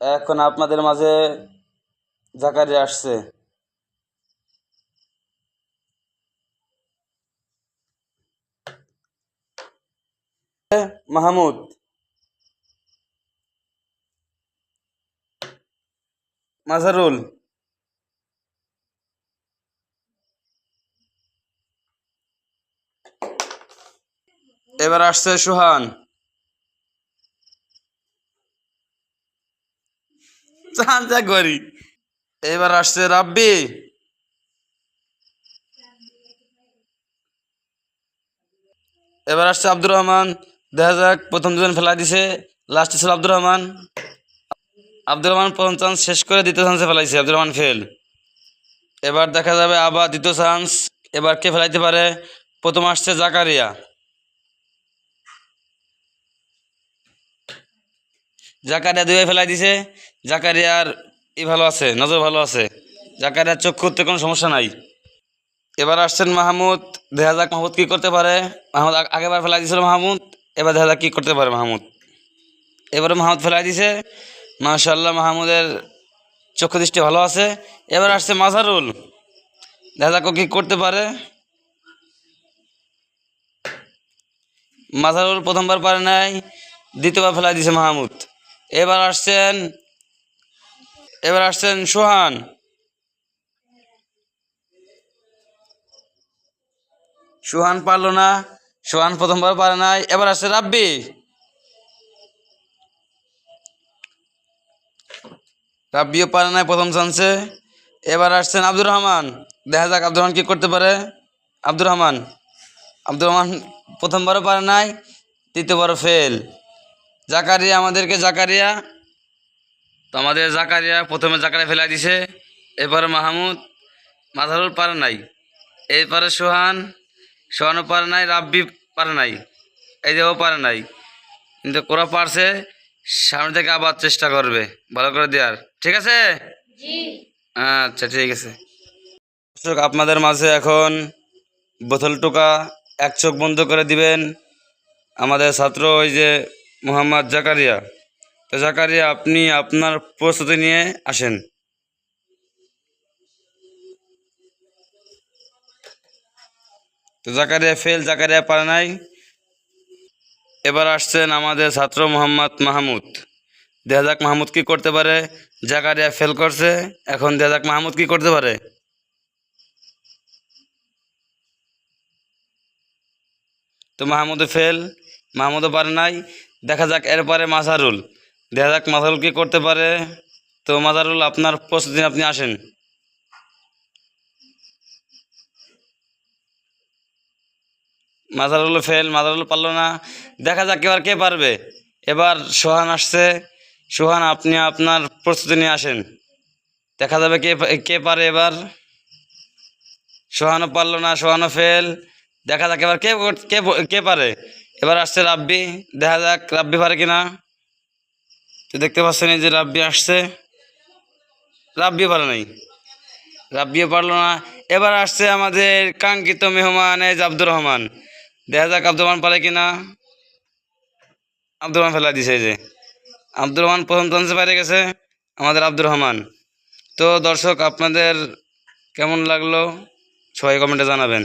এখন আপনাদের মাঝে জাকারি আসছে। মাহমুদ। মাজারুল। এবার আসছে সুহান। চান যা করি। এবার আসছে রাব্বি। এবার আসছে আব্দুর রহমান। দেখা যাক, প্রথম দুজন ফেলা দিছে লাস্টে ছিল আব্দুর রহমান। আব্দুর রহমান প্রথম চান্স শেষ করে দ্বিতীয় চান্সে ফেলাইছে, আব্দুর রহমান ফেল এবার দেখা যাবে আবার দ্বিতীয় চান্স এবার কে ফেলাইতে পারে? প্রথম আসছে জাকারিয়া। জাকারিয়া দুই ফেলাই দিছে। জাকারিয়ার ই ভালো আছে, নজর ভালো আছে। জাকারিয়ার চক্ষুতে কোনো সমস্যা নাই। এবার আসছেন মাহমুদ, দেখা যাক মাহমুদ কী করতে পারে। মাহমুদ আগেবার ফেলাই দিয়েছিল মাহমুদ, এবার দেখা যাক কী করতে পারে মাহমুদ। এবারে মাহমুদ ফেলাই দিছে। মাশাল্লাহ মাহমুদের চক্ষু দৃষ্টি ভালো আছে। এবার আসছে মাজারুল। দেখা যাক কী করতে পারে। মাজারুল প্রথমবার পারে নাই, দ্বিতীয়বার ফেলাই দিছে মাহমুদ। এবার আসছেন এবার আসছেন সোহান। সোহান পারল না, সোহান প্রথমবার পারে নাই, এবার আসছে রাব্বি। রাব্বিও পারে নাই প্রথম চান্সে এবার আসছেন আব্দুর রহমান। দেখা যাক আব্দুর রহমান কি করতে পারে। আব্দুর রহমান আব্দুর রহমান প্রথমবারও পারে নাই, তৃতীয়বারও ফেল জাকারিয়া আমাদেরকে জাকারিয়া। তো আমাদের জাকারিয়া প্রথমে জাকারিয়া ফেলাই দিছে। এরপরে মাহমুদ মাথারুল পারে নাই। এরপরে সোহান সোহানও পারে নাই রাব্বি পারে নাই এই যে ও পারে নাই। কিন্তু ওরা পারছে সামনে থেকে আবার চেষ্টা করবে। ভালো করে দেওয়ার ঠিক আছে? আচ্ছা ঠিক আছে। দর্শক, আপনাদের মাঝে এখন বোতল টোকা এক চোখ বন্ধ করে দিবেন। আমাদের ছাত্র ওই যে মোহাম্মদ জাকারিয়া। তো জাকারিয়া, আপনি আপনার প্রস্তুতি নিয়ে আসেন। তো জাকারিয়া ফেল, জাকারিয়া পারে নাই। এবার আসছেন আমাদের ছাত্র মোহাম্মদ মাহমুদ। দেখা যাক মাহমুদ কি করতে পারে? জাকারিয়া ফেল করছে। এখন দেখা যাক মাহমুদ কি করতে পারে? তো মাহমুদও ফেল, মাহমুদও পারে নাই। দেখা যাক, এরপরে মাজারুল। দেখা যাক মাজারুল কি করতে পারে। তো মাজারুল, আপনার প্রস্তুতি আপনি আসেন। মাজারুল ফেল, মাজারুল পারল না। দেখা যাক এবার কে পারবে। এবার সোহান আসছে। সোহান, আপনি আপনার প্রস্তুতি নিয়ে আসেন। দেখা যাবে কে কে পারে এবার। সোহানও পারল না, সোহানও ফেল। দেখা যাক এবার কে কে কে পারে। এবার আসছে রাব্বি। দেখা যাক রাব্বি পারে কিনা। তো দেখতে পাচ্ছেন যে রাব্বি আসছে। রাব্বি পারে নাই। রাব্বিও পারল না। এবার আসছে আমাদের কাঙ্ক্ষিত মেহমান যে আব্দুর রহমান। দেখা যাক আব্দুর রহমান পারে কিনা। আব্দুর রহমান ফেলা দিছে যে। আব্দুর রহমান প্রথম চান্সে পারে গেছে। আমাদের আব্দুর রহমান। তো দর্শক, আপনাদের কেমন লাগল? সবাই কমেন্টে জানাবেন।